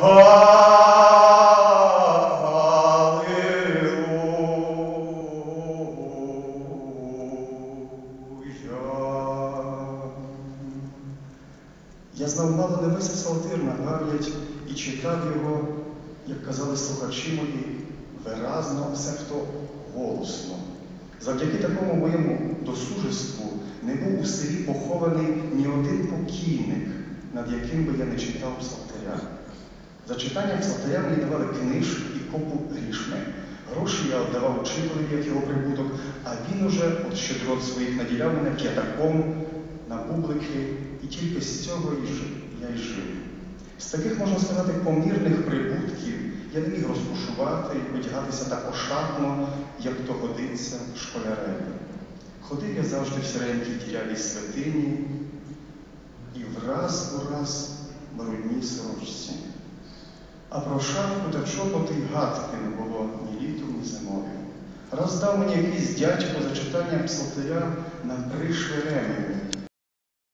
Я знав мало не весь псалтир і читав його, як казали слухачі мої, виразно, себто голосно. Завдяки такому моєму досужеству не був у селі похований ні один покійник, над яким би я не читав псалтиря. За читання псалтиря мені давали книжки і копу грішми. Гроші я віддавав учителеві, як його прибуток, а він уже от щедрот своїх наділяв мене п'ятаком на бублики, і тільки з цього і жив, я й жив. З таких, можна сказати, помірних прибутків я не міг розкошувати і одягатися так ошатно, як то годиться школяреві. Ходив я завжди в сіренькій дірявій святині і враз у раз брудній сорочці. А про шапку та чоботи й гадки не було ні літом, ні зимою. Роздав мені якийсь дядько за читання псалтиря на ремені.